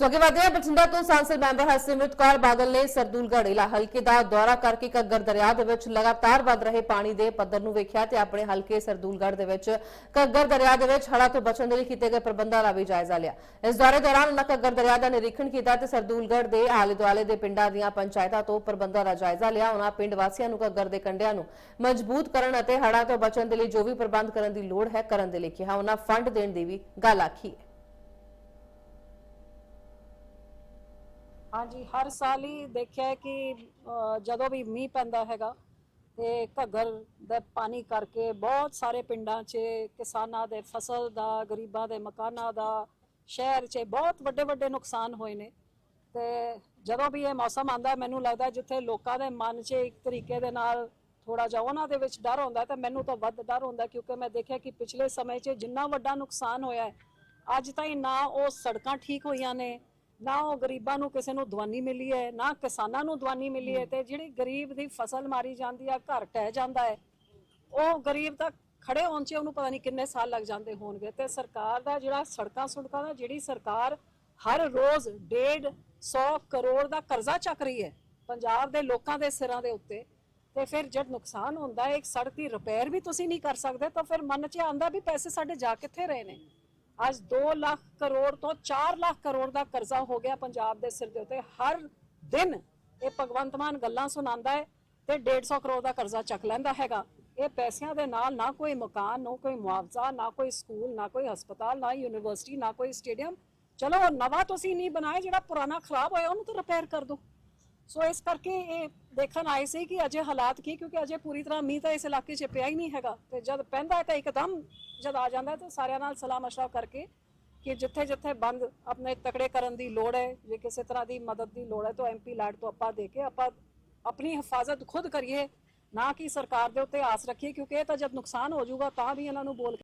ਸੋ ਅੱਗੇ ਵਧਦੇ ਹਾਂ, ਬਠਿੰਡਾ ਤੋਂ ਸੰਸਦ ਮੈਂਬਰ ਹਰਸਿਮਰਤ ਕੌਰ ਬਾਦਲ ਨੇ ਸਰਦੂਲਗੜ੍ਹ ਇਲਾ ਹਲਕੇ ਦਾ ਦੌਰਾ ਕਰਕੇ ਘੱਗਰ ਦਰਿਆ ਦੇ ਵਿੱਚ ਲਗਾਤਾਰ ਵੱਧ ਰਹੇ ਪਾਣੀ ਦੇ ਪੱਧਰ ਨੂੰ ਵੇਖਿਆ ਤੇ ਆਪਣੇ ਹਲਕੇ ਸਰਦੂਲਗੜ੍ਹ ਦੇ ਵਿੱਚ ਘੱਗਰ ਦਰਿਆ ਦੇ ਵਿੱਚ ਹੜ੍ਹਾਂ ਤੋਂ ਬਚਣ ਦੇ ਲਈ ਕੀਤੇ ਗਏ ਪ੍ਰਬੰਧਾਂ ਦਾ ਵੀ ਜਾਇਜ਼ਾ ਲਿਆ। ਇਸ ਦੌਰੇ ਦੌਰਾਨ ਉਹਨਾਂ ਘੱਗਰ ਦਰਿਆ ਦਾ ਨਿਰੀਖਣ ਕੀਤਾ ਤੇ ਸਰਦੂਲਗੜ੍ਹ ਦੇ ਆਲੇ ਦੁਆਲੇ ਦੇ ਪਿੰਡਾਂ ਦੀਆਂ ਪੰਚਾਇਤਾਂ ਤੋਂ ਪ੍ਰਬੰਧਾਂ ਦਾ ਜਾਇਜ਼ਾ ਲਿਆ। ਉਹਨਾਂ ਪਿੰਡ ਵਾਸੀਆਂ ਨੂੰ ਘੱਗਰ ਦੇ ਕੰਢਿਆਂ ਨੂੰ ਮਜ਼ਬੂਤ ਕਰਨ ਅਤੇ ਹੜ੍ਹਾਂ ਤੋਂ ਬਚਣ ਦੇ ਲਈ ਜੋ ਵੀ ਪ੍ਰਬੰਧ ਕਰਨ ਦੀ ਲੋੜ ਹੈ ਕਰਨ ਦੇ ਲਈ ਕਿਹਾ। ਉਹਨਾਂ ਫੰਡ ਦੇਣ ਦੀ ਵੀ ਗੱਲ ਆਖੀ ਹੈ। ਹਾਂਜੀ ਹਰ ਸਾਲ ਹੀ ਦੇਖਿਆ ਹੈ ਕਿ ਅ, ਜਦੋਂ ਵੀ ਮੀਂਹ ਪੈਂਦਾ ਹੈਗਾ ਤੇ ਘੱਗਰ ਦਾ ਪਾਣੀ ਕਰਕੇ ਬਹੁਤ ਸਾਰੇ ਪਿੰਡਾਂ 'ਚ ਕਿਸਾਨਾਂ ਦੇ ਫਸਲ ਦਾ ਗਰੀਬਾਂ ਦੇ ਮਕਾਨਾਂ ਦਾ ਸ਼ਹਿਰ 'ਚ ਬਹੁਤ ਵੱਡੇ ਵੱਡੇ ਨੁਕਸਾਨ ਹੋਏ ਨੇ। ਤੇ ਜਦੋਂ ਵੀ ਇਹ ਮੌਸਮ ਆਂਦਾ ਮੈਨੂੰ ਲੱਗਦਾ ਜਿੱਥੇ ਲੋਕਾਂ ਦੇ ਮਨ 'ਚ ਇੱਕ ਤਰੀਕੇ ਦੇ ਨਾਲ ਥੋੜਾ ਜਿਹਾ ਉਹਨਾਂ ਦੇ ਵਿੱਚ ਡਰ ਹੁੰਦਾ ਤਾਂ ਮੈਨੂੰ ਤਾਂ ਵੱਧ ਡਰ ਹੁੰਦਾ ਕਿਉਂਕਿ ਮੈਂ ਦੇਖਿਆ ਕਿ ਪਿਛਲੇ ਸਮੇਂ 'ਚ ਜਿੰਨਾ ਵੱਡਾ ਨੁਕਸਾਨ ਹੋਇਆ ਹੈ ਅੱਜ ਤਾਈਂ ਨਾ ਉਹ ਸੜਕਾਂ ਠੀਕ ਹੋਈਆਂ ਨੇ ਨਾ ਉਹ ਗਰੀਬਾਂ ਨੂੰ ਕਿਸੇ ਨੂੰ ਦਵਾਨੀ ਮਿਲੀ ਹੈ ਨਾ ਕਿਸਾਨਾਂ ਨੂੰ ਦਵਾਨੀ ਮਿਲੀ ਹੈ ਤੇ ਜਿਹੜੀ ਗਰੀਬ ਦੀ ਫਸਲ ਮਾਰੀ ਜਾਂਦੀ ਆ ਘਰ ਟਹਿ ਜਾਂਦਾ ਹੈ। ਉਹ ਗਰੀਬ ਤਾਂ ਖੜੇ ਹੋਣ 'ਚ ਉਹਨੂੰ ਪਤਾ ਨਹੀਂ ਕਿੰਨੇ ਸਾਲ ਲੱਗ ਜਾਂਦੇ ਹੋਣਗੇ ਤੇ ਸਰਕਾਰ ਦਾ ਜਿਹੜਾ ਸੜਕਾਂ ਸੁੜਕਾਂ ਦਾ ਜਿਹੜੀ ਸਰਕਾਰ ਹਰ ਰੋਜ਼ 150 ਕਰੋੜ ਦਾ ਕਰਜ਼ਾ ਚੱਕ ਰਹੀ ਹੈ ਪੰਜਾਬ ਦੇ ਲੋਕਾਂ ਦੇ ਸਿਰਾਂ ਦੇ ਉੱਤੇ ਤੇ ਫਿਰ ਜਦ ਨੁਕਸਾਨ ਹੁੰਦਾ ਹੈ ਇੱਕ ਸੜਕ ਦੀ ਰਿਪੇਅਰ ਵੀ ਤੁਸੀਂ ਨਹੀਂ ਕਰ ਸਕਦੇ ਤਾਂ ਫਿਰ ਮਨ 'ਚ ਆਂਦਾ ਵੀ ਪੈਸੇ ਸਾਡੇ ਜਾ ਕਿੱਥੇ ਰਹੇ ਨੇ। ਅੱਜ 2 ਲੱਖ ਕਰੋੜ ਤੋਂ 4 ਲੱਖ ਕਰੋੜ ਦਾ ਕਰਜ਼ਾ ਹੋ ਗਿਆ ਪੰਜਾਬ ਦੇ ਸਿਰ ਦੇ ਉੱਤੇ। ਹਰ ਦਿਨ ਇਹ ਭਗਵੰਤ ਮਾਨ ਗੱਲਾਂ ਸੁਣਾਉਂਦਾ ਹੈ ਤੇ 150 ਕਰੋੜ ਦਾ ਕਰਜ਼ਾ ਚੱਕ ਲੈਂਦਾ ਹੈਗਾ। ਇਹ ਪੈਸਿਆਂ ਦੇ ਨਾਲ ਨਾ ਕੋਈ ਮਕਾਨ, ਨਾ ਕੋਈ ਮੁਆਵਜ਼ਾ, ਨਾ ਕੋਈ ਸਕੂਲ, ਨਾ ਕੋਈ ਹਸਪਤਾਲ, ਨਾ ਯੂਨੀਵਰਸਿਟੀ, ਨਾ ਕੋਈ ਸਟੇਡੀਅਮ। ਚਲੋ ਉਹ ਨਵਾਂ ਤੁਸੀਂ ਨਹੀਂ ਬਣਾਇਆ, ਜਿਹੜਾ ਪੁਰਾਣਾ ਖਰਾਬ ਹੋਇਆ, ਉਹਨੂੰ ਤਾਂ ਰਿਪੇਅਰ ਕਰ ਦਿਓ। ਸੋ ਇਸ ਕਰਕੇ ਇਹ ਦੇਖਣ ਆਏ ਸੀ ਕਿ ਅਜੇ ਹਾਲਾਤ ਕੀ, ਕਿਉਂਕਿ ਅਜੇ ਪੂਰੀ ਤਰ੍ਹਾਂ ਮੀਂਹ ਤਾਂ ਇਸ ਇਲਾਕੇ 'ਚ ਪਿਆ ਹੀ ਨਹੀਂ ਹੈਗਾ। ਤੇ ਜਦ ਪੈਂਦਾ ਤਾਂ ਇੱਕਦਮ ਜਦ ਆ ਜਾਂਦਾ ਤਾਂ ਸਾਰਿਆਂ ਨਾਲ ਸਲਾਹ ਮਸ਼ਵਰਾ ਕਰਕੇ ਕਿ ਜਿੱਥੇ ਜਿੱਥੇ ਬੰਦ ਆਪਣੇ ਤਕੜੇ ਕਰਨ ਦੀ ਲੋੜ ਹੈ, ਜੇ ਕਿਸੇ ਤਰ੍ਹਾਂ ਦੀ ਮਦਦ ਦੀ ਲੋੜ ਹੈ, ਤਾਂ ਐਮਪੀ ਲੈਟ ਤੋਂ ਆਪਾਂ ਦੇ ਕੇ ਆਪਾਂ ਆਪਣੀ ਹਿਫਾਜ਼ਤ ਖੁਦ ਕਰੀਏ, ਨਾ ਕਿ ਸਰਕਾਰ ਦੇ ਉੱਤੇ ਆਸ ਰੱਖੀਏ, ਕਿਉਂਕਿ ਇਹ ਤਾਂ ਜਦ ਨੁਕਸਾਨ ਹੋ ਜਾਊਗਾ ਤਾਂ ਵੀ ਇਹਨਾਂ ਨੂੰ ਬੋਲ